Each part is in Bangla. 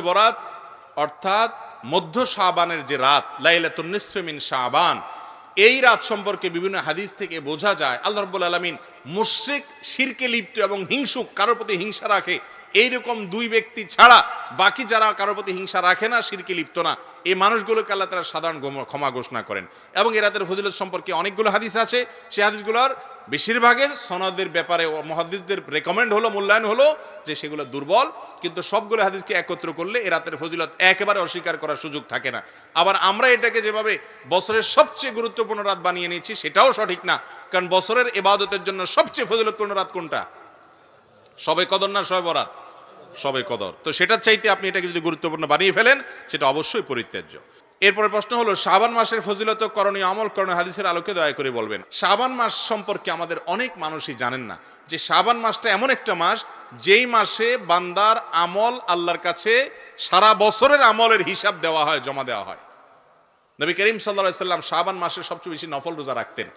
বরাত, অর্থাৎ মধ্য শাহবানের যে রাত, লাইলাতুন শাহবান এই রাত সম্পর্কে বিভিন্ন হাদিস থেকে বোঝা যায়, আল্লাহ রব্বুল আলমিন মুশ্রিক, শিরকে লিপ্ত এবং হিংসুক, কারোর প্রতি হিংসা রাখে এইরকম দুই ব্যক্তি ছাড়া বাকি যারা কারোর প্রতি হিংসা রাখে না শিরকে লিপ্ত না, এই মানুষগুলোকে আল্লাহ তারা সাধারণ ক্ষমা ঘোষণা করেন। এবং এ রাতের ফজিলত সম্পর্কে অনেকগুলো হাদিস আছে। সেই হাদিসগুলোর বেশিরভাগের সনদের ব্যাপারে মহাদিসদের রেকমেন্ড হলো, মূল্যায়ন হলো যে সেগুলো দুর্বল, কিন্তু সবগুলো হাদিসকে একত্র করলে এ রাতের ফজিলত একেবারে অস্বীকার করার সুযোগ থাকে না। আবার আমরা এটাকে যেভাবে বছরের সবচেয়ে গুরুত্বপূর্ণ রাত বানিয়ে নিয়েছি, সেটাও সঠিক না। কারণ বছরের এবাদতের জন্য সবচেয়ে ফজিলতপূর্ণ রাত কোনটা? সবে কদর না সবে বরাত? সবে কদর। তো সেটার চাইতে আপনি এটাকে যদি গুরুত্বপূর্ণ বানিয়ে ফেলেন, সেটা অবশ্যই পরিত্যাজ্য। এরপরে প্রশ্ন হলো, শাবান মাসের ফজিলত করণীয় আমল, করণীয় হাদিসের আলোকে দয়া করে বলবেন। শাবান মাস সম্পর্কে আমাদের অনেক মানুষই জানেন না যে শাবান মাসটা এমন একটা মাস যেই মাসে বান্দার আমল আল্লাহর কাছে সারা বছরের আমলের হিসাব দেওয়া হয়, জমা দেওয়া হয়। নবী করিম সাল্লা সাল্লাম শাবান মাসে সবচেয়ে বেশি নফল রোজা রাখতেন।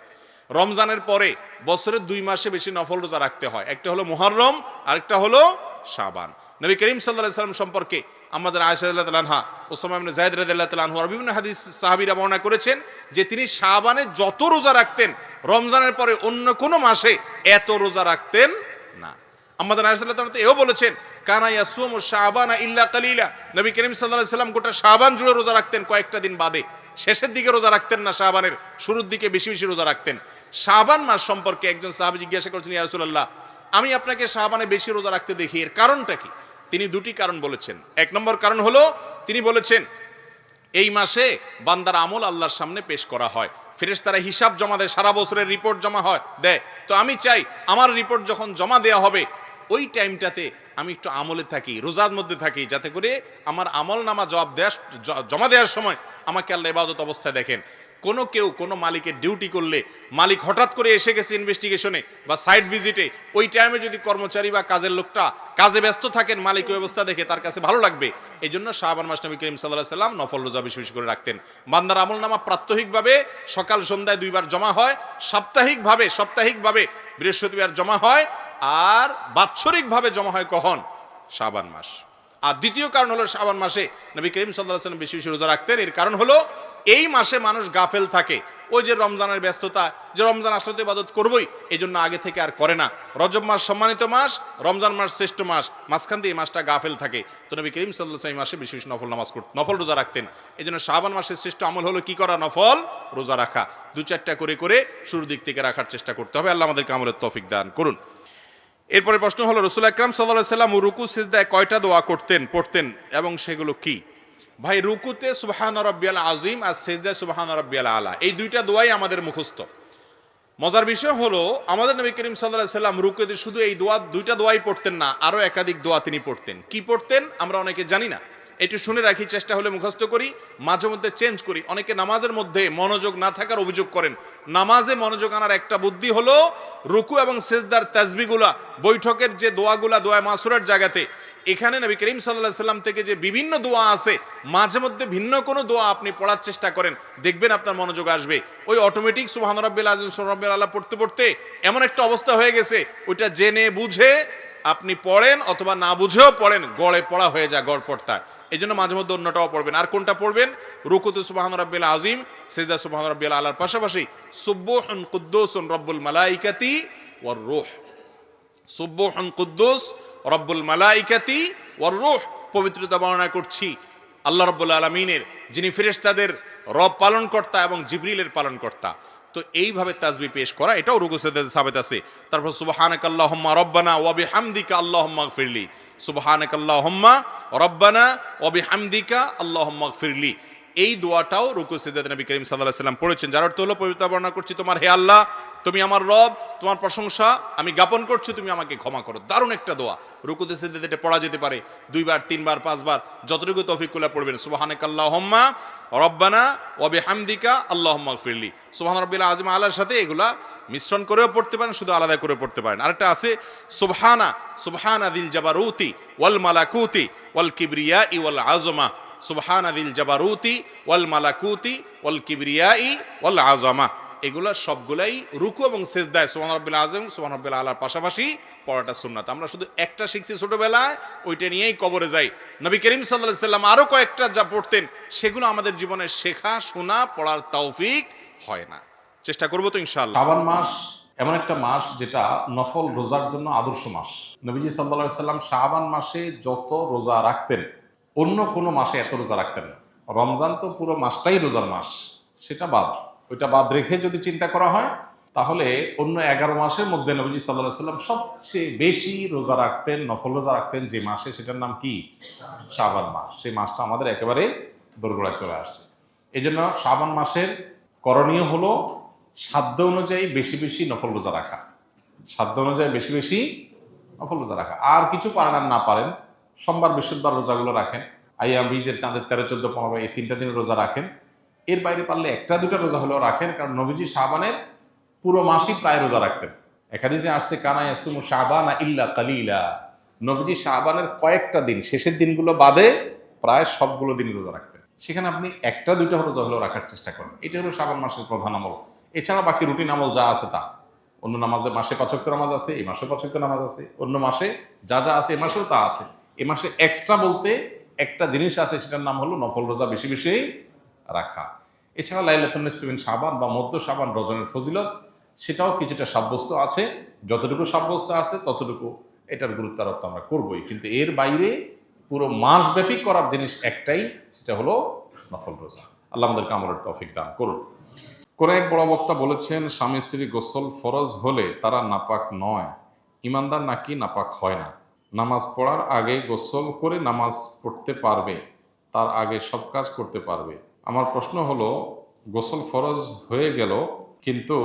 রমজানের পরে বছরের দুই মাসে বেশি নফল রোজা রাখতে হয়। একটা হলো মুহররম, আরেকটা হলো শাবান। নবী করিম সাল্লাহ সাল্লাম সম্পর্কে আমাদের আয়সাদুল্লাহ তালানহা ওসামা ইবনে জায়দ রাদিয়াল্লাহু তাআলা আর বিভিন্ন হাদিস সাহাবীরা বর্ণনা করেছেন যে তিনি শাবানে যত রোজা রাখতেন, রমজানের পরে অন্য কোনো মাসে এত রোজা রাখতেন না। আমাদের আয়সাল্লাহ তো এও বলেছেন, কানা ইয়াসুমু শাবানা ইল্লা কালিলা। নবী করিম আলাইহি সাল্লাম গোটা শাবান জুড়ে রোজা রাখতেন কয়েকটা দিন বাদে। শেষের দিকে রোজা রাখতেন না শাবানের, শুরুর দিকে বেশি বেশি রোজা রাখতেন। শাবান মাস সম্পর্কে একজন সাহাবী জিজ্ঞাসা করছেন, ইয়া রাসূলুল্লাহ, আমি আপনাকে শাবানে বেশি রোজা রাখতে দেখি, এর কারণটা কি? তিনি দুটি কারণ বলেছেন। এক নম্বর কারণ হলো, তিনি বলেছেন, এই মাসে বান্দার আমল আল্লাহর সামনে পেশ করা হয়। ফেরেশতারা হিসাব জমা দেয়, সারা বছরের রিপোর্ট জমা হয়, দেয়। তো আমি চাই, আমার রিপোর্ট যখন জমা দেওয়া হবে, ওই টাইমটাতে আমি একটু আমলে থাকি, রোজার মধ্যে থাকি, যাতে করে আমার আমল নামা জবাব দেওয়া জমা দেওয়ার সময় আমাকে আল্লাহ ইবাদত অবস্থায় দেখেন। কোনো কেউ, কোনো মালিকের ডিউটি করলে মালিক হঠাৎ করে এসে গেছে ইনভেস্টিগেশনে বা সাইট ভিজিটে ওই টাইমে যদি কর্মচারী বা কাজের লোকটা কাজে ব্যস্ত থাকেন, মালিক ওই অবস্থা দেখে তার কাছে ভালো লাগবে। এই জন্য শাহবান মাস নবী করিম সাল্লাহ সাল্লাম নফল রোজা বেশি বেশি করে রাখতেন। বান্দার আমল নামা প্রাত্যহিকভাবে সকাল, সন্ধ্যায় দুইবার জমা হয়, সাপ্তাহিকভাবে সাপ্তাহিকভাবে বৃহস্পতিবার জমা হয়, আর বাৎসরিকভাবে জমা হয় কখন? শাবান মাস। আর দ্বিতীয় কারণ হলো শাবান মাসে নবী করিম সাল্লাহ সাল্লাম বেশি বেশি রোজা রাখতেন। এর কারণ হলো এই মাসে মানুষ গাফেল থাকে। ওই যে রমজানের ব্যস্ততা, যে রমজান আসলে ইবাদত করবই এই জন্য আগে থেকে আর করে না। রজব মাস সম্মানিত মাস, রমজান মাস শ্রেষ্ঠ মাস, মাঝখান দিয়ে এই মাসটা গাফেল থাকে। তো নবী করিম সাল্লাহ এই মাসে বেশি বেশি নফল নামাজ করতেন, নফল রোজা রাখতেন। এই জন্য শাবান মাসের শ্রেষ্ঠ আমল হলো কি করা? নফল রোজা রাখা। দু চারটা করে করে শুরুর দিক থেকে রাখার চেষ্টা করতে হবে। আল্লাহ আমাদেরকে আমলের তফিক দান করুন। এরপরে প্রশ্ন হলো, রসুল আকরাম সাল্লাহ সাল্লাম রুকু, সিজদায় কয়টা দোয়া করতেন, পড়তেন, এবং সেগুলো কি? ভাই, রুকুতে সুবাহান রব্বিয়াল আজিম আর সেজদায় সুবাহান রব্বিয়াল আলা, এই দুইটা দোয়াই আমাদের মুখস্থ। মজার বিষয় হলো, আমাদের নবী করিম সাল্লাহ সাল্লাম রুকুতে শুধু এই দোয়া, দুইটা দোয়াই পড়তেন না আরও একাধিক দোয়া তিনি পড়তেন। কি পড়তেন, আমরা অনেকে জানি না। একটু শুনে রাখি, চেষ্টা হলে মুখস্থ করি, মাঝে মধ্যে চেঞ্জ করি। অনেকে নামাজের মধ্যে মনোযোগ না থাকার অভিযোগ করেন। নামাজে মনোযোগ আনার একটা বুদ্ধি হলো রুকু এবং সেজদার তাজবিগুলা বৈঠকের যে দোয়াগুলা, দোয়া মাসুরার জায়গাতে। এখানে নবী করিম সাল্লাহ সাল্লাম থেকে যে বিভিন্ন দোয়া আছে, মাঝে মধ্যে ভিন্ন কোনো দোয়া আপনি পড়ার চেষ্টা করেন। দেখবেন আপনার মনোযোগ আসবে। ওই অটোমেটিক সুবহান রাব্বিল আযীম, সুবহান আল্লাহ পড়তে পড়তে এমন একটা অবস্থা হয়ে গেছে, ওইটা জেনে বুঝে আপনি পড়েন অথবা না বুঝেও পড়েন, গড়ে পড়া হয়ে যায় গড় পড়তা এই জন্য মাঝে মধ্যে অন্যটাও পড়বেন। আর কোনটা পড়বেন? রুকুতু সুবাহান রব্বিল আজিম সেজদা সুবাহান রব্বিল আলার পাশাপাশি সুব্বুহন কুদ্দুসুন রব্বুল মালাইকাতি ওয়ার রূহ। সুব্বুহন কুদ্দুস রব্বুল মালাইকাতি ওয়ার রোহ। পবিত্রতা বর্ণনা করছি আল্লাহ রব্বুল আলমিনের, যিনি ফেরেশতাদের রব পালনকর্তা এবং জিবরিলের পালনকর্তা। তো এইভাবে তাজবি পেশ করা, এটাও রুকু সেদাতে সাবেত আছে। তারপর সুবহানাক আল্লাহম্মা রব্বানা ওয়াবি হামদিকা আল্লাহম্মা ফিরলি সুবহানাক আল্লাহম্মা রব্বানা ওয়াবি হামদিকা আল্লাহম্মা গফিরলি। এই দোয়াটাও রুকু সিদ্দাত নবী করিম আলাইহি সাল্লাম পড়েছেন। যার অর্থ হলো, পবিত্র বর্ণনা করছি, তোমার হে আল্লাহ, তুমি আমার রব, তোমার প্রশংসা আমি জ্ঞাপন করছি, তুমি আমাকে ক্ষমা করো। দারুণ একটা দোয়া। রুকুতে সিদ্দাত এটা পড়া যেতে পারে দুইবার, তিনবার, পাঁচবার, যতটুকু তৌফিকুল্লাহ পড়বেন। সুবহানাক আল্লাহুম্মা রব্বানা ওয়া বিহামদিকা আল্লাহুম্মা ফিরলি সুবহান রাব্বিল আযিম আলার সাথে এগুলা মিশ্রণ করেও পড়তে পারেন, শুধু আলাদা করে পড়তে পারেন। আরেকটা আছে, সুবহানা সুবহানা দিল জাবারুতি ওয়াল মালাকুতি ওয়াল কিবরিয়া ই ওয়াল আজমা সুবহান দিল জাবারুতি, ওয়াল মালাকুতি, ওয়াল কিবরিয়াই, ওয়াল আজমা এগুলা সবগুলাই রুকু এবং সেজদায় সুবহান রাব্বিল আযম, সুবহান রাব্বিল আলার পাশাপাশি পড়াটা সুন্নাত। আমরা শুধু একটা শিখছি ছোটবেলায়, ওইটা নিয়েই কবরে যাই। নবী করিম সাল্লাহ সাল্লাম আরও কয়েকটা যা পড়তেন, সেগুলো আমাদের জীবনে শেখা, শোনা, পড়ার তৌফিক হয় না। চেষ্টা করব তো ইনশাল্লাহ শাবান মাস এমন একটা মাস যেটা নফল রোজার জন্য আদর্শ মাস। নবীজি সাল্লা সাল্লাম শাবান মাসে যত রোজা রাখতেন অন্য কোনো মাসে এত রোজা রাখতেন না। রমজান তো পুরো মাসটাই রোজার মাস, সেটা বাদ। ওইটা বাদ রেখে যদি চিন্তা করা হয়, তাহলে অন্য এগারো মাসের মধ্যে নবীজি সাল্লাহ সাল্লাম সবচেয়ে বেশি রোজা রাখতেন, নফল রোজা রাখতেন যে মাসে, সেটার নাম কি? শাবান মাস। সেই মাসটা আমাদের একেবারে দোরগোড়ায় চলে আসছে। এই জন্য শাবান মাসের করণীয় হলো সাধ্য অনুযায়ী বেশি বেশি নফল রোজা রাখা। সাধ্য অনুযায়ী বেশি বেশি নফল রোজা রাখা। আর কিছু পারেন আর না পারেন সোমবার বৃহস্পতিবার রোজাগুলো রাখেন। আইয়া বীজের চাঁদের তেরো, চোদ্দ, পনেরো, এই তিনটা দিন রোজা রাখেন। এর বাইরে পারলে একটা, দুটা রোজা হলেও রাখেন, কারণ নবীজি শাবানের পুরো মাসই প্রায় রোজা রাখতেন। এখানে যে আসছে, কানা ইয়াসুমু শাবানা ইল্লা কালিলা। নবীজি শাবানের কয়েকটা দিন, শেষের দিনগুলো বাদে প্রায় সবগুলো দিন রোজা রাখতেন। সেখানে আপনি একটা, দুটো রোজা হলেও রাখার চেষ্টা করেন। এটা হলো শাবান মাসের প্রধান আমল। এছাড়া বাকি রুটিন আমল যা আছে তা। অন্য নামাজে, মাসে পাচক্ত নামাজ আছে, এই মাসে পাচক্ত নামাজ আছে। অন্য মাসে যা যা আছে এ মাসেও তা আছে। এ মাসে এক্সট্রা বলতে একটা জিনিস আছে, সেটার নাম হলো নফল রোজা, বেশি বেশি রাখা। এছাড়া লাইলাতুন নিসফিন সাবান বা মধ্য সাবান রজনের ফজিলত, সেটাও কিছুটা সাব্যস্ত আছে। যতটুকু সাব্যস্ত আছে, ততটুকু এটার গুরুত্ব আরোপ আমরা করবই। কিন্তু এর বাইরে পুরো মাসব্যাপী করার জিনিস একটাই, সেটা হলো নফল রোজা। আল্লাহ আমাদেরকে আমলের তৌফিক দান করুন। কোন এক বড় বক্তা বলেছেন, স্বামী স্ত্রী গোসল ফরজ হলে তারা নাপাক নয়, ইমানদার নাকি নাপাক হয় না। নামাজ পড়ার আগে গোসল করে নামাজ পড়তে পারবে, তার আগে সব কাজ করতে পারবে। আমার প্রশ্ন হলো, গোসল ফরজ হয়ে গেল, কিন্তু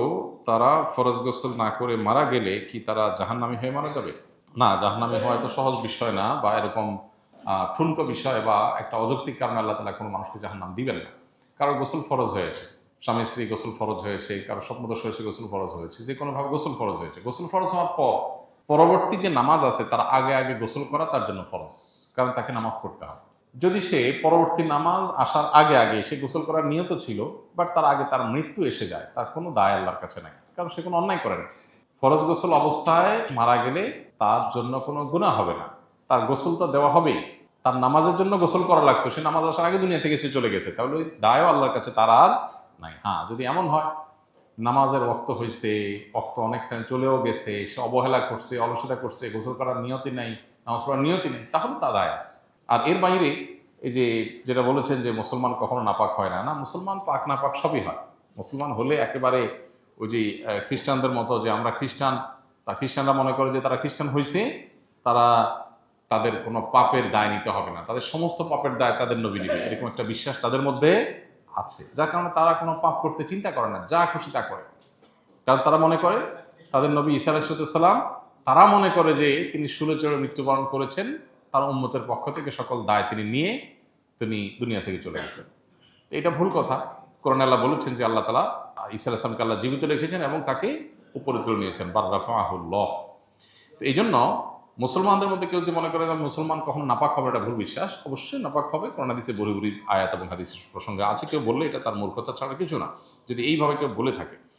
তারা ফরজ গোসল না করে মারা গেলে কি তারা জাহান্নামী হয়ে মারা যাবে? না, জাহান্নামী হওয়া তো সহজ বিষয় না, বা এরকম ঠুনকো বিষয় বা একটা অযৌক্তিক কারণে আল্লাহ তালা কোনো মানুষকে জাহান্নাম দিবেন না। কারও গোসল ফরজ হয়েছে স্বামী স্ত্রী গোসল ফরজ হয়েছে, কারও স্বপ্নদোষ হয়েছে, গোসল ফরজ হয়েছে যে কোনোভাবে গোসল ফরজ হয়েছে। গোসল ফরজ হওয়ার পর পরবর্তী যে নামাজ আছে, তার আগে আগে গোসল করা তার জন্য ফরজ, কারণ তাকে নামাজ পড়তে হবে। যদি সে পরবর্তী নামাজ আসার আগে আগে সে গোসল করার নিয়ত ছিল বাট তার আগে তার মৃত্যু এসে যায়, তার কোনো দায় আল্লাহর কাছে নাই, কারণ সে কোনো অন্যায় করে না ফরজ গোসল অবস্থায় মারা গেলে তার জন্য কোনো গুণা হবে না। তার গোসল তো দেওয়া হবেই। তার নামাজের জন্য গোসল করা লাগতো, সে নামাজ আসার আগে দুনিয়া থেকে সে চলে গেছে, তাহলে ওই দায়ও আল্লাহর কাছে তার আর নাই। হ্যাঁ যদি এমন হয় নামাজের রক্ত হয়েছে রক্ত অনেকখানি চলেও গেছে, সে অবহেলা করছে, অলসতা করছে, গোসল করার নিয়তি নাই, নামাজ পড়ার নিয়তি নেই, তাহলে তা দায় আছে। আর এর বাইরে এই যে, যেটা বলেছেন যে মুসলমান কখনো নাপাক হয় না না, মুসলমান পাক নাপাক সবই হয়। মুসলমান হলে একেবারে ওই যে খ্রিস্টানদের মতো যে আমরা খ্রিস্টান, তা খ্রিস্টানরা মনে করে যে তারা খ্রিস্টান হয়েছে তারা তাদের কোনো পাপের দায় নিতে হবে না। তাদের সমস্ত পাপের দায় তাদের নবী নিবে এরকম একটা বিশ্বাস তাদের মধ্যে আছে। যার কারণে তারা কোনো পাপ করতে চিন্তা করে না, যা খুশি তা করে। কারণ তারা মনে করে, তাদের নবী ঈসা আলাইসালাম তারা মনে করে যে তিনি শুলে চড়ে মৃত্যুবরণ করেছেন, তার উন্মতের পক্ষ থেকে সকল দায় তিনি নিয়ে তিনি দুনিয়া থেকে চলে গেছেন। এটা ভুল কথা। কোরআন আল্লাহ বলেছেন যে আল্লাহ তালা ঈসা আলাইসলামকে আল্লাহ জীবিত রেখেছেন এবং তাকে উপরে তুলে নিয়েছেন। বার্রাফাহুল্লাহ তো এই জন্য মুসলমানদের মধ্যে কেউ যদি মনে করে যে মুসলমান কখনো নাপাক হবে, এটা ভুল বিশ্বাস। অবশ্যই নাপাক হবে। কোরআন, হাদিসে বড়ি বড়ি আয়াত এবং হাদিস প্রসঙ্গে আছে। কেউ বললে এটা তার মূর্খতা ছাড়া কিছু না। যদি এইভাবে কেউ বলে থাকে